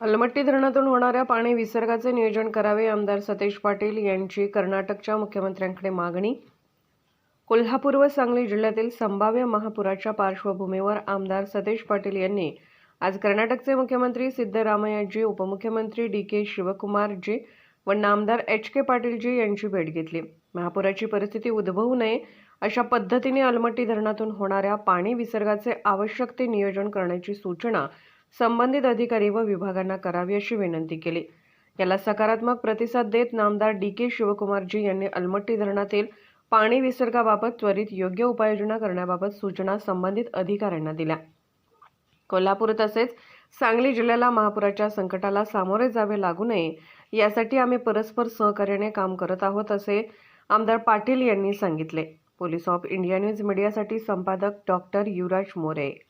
अलमट्टी धरणातून होणाऱ्या पाणी विसर्गाचे नियोजन करावे आमदार सतेज पाटील यांची कर्नाटकच्या मुख्यमंत्र्यांकडे मागणी. कोल्हापूर व सांगली जिल्ह्यातील संभाव्य महापुराच्या पार्श्वभूमीवर आमदार सतेज पाटील यांनी आज कर्नाटकचे मुख्यमंत्री सिद्धरामय्याजी उपमुख्यमंत्री डी के शिवकुमारजी व नामदार एच के पाटीलजी यांची भेट घेतली. महापुराची परिस्थिती उद्भवू नये अशा पद्धतीने अलमट्टी धरणातून होणाऱ्या पाणी विसर्गाचे आवश्यक ते नियोजन करण्याची सूचना संबंधित अधिकारी व विभागांना करावी अशी विनंती केली. याला सकारात्मक प्रतिसाद देत नामदार डी के शिवकुमारजी यांनी अलमट्टी धरणातील पाणी विसर्गाबाबत त्वरित योग्य उपाययोजना करण्याबाबत सूचना संबंधित अधिकाऱ्यांना दिल्या. कोल्हापूर तसेच सांगली जिल्ह्याला महापुराच्या संकटाला सामोरे जावे लागू नये यासाठी आम्ही परस्पर सहकार्याने काम करत आहोत असे आमदार पाटील यांनी सांगितले. पोलीस ऑफ इंडिया न्यूज मीडियासाठी संपादक डॉक्टर युवराज मोरे.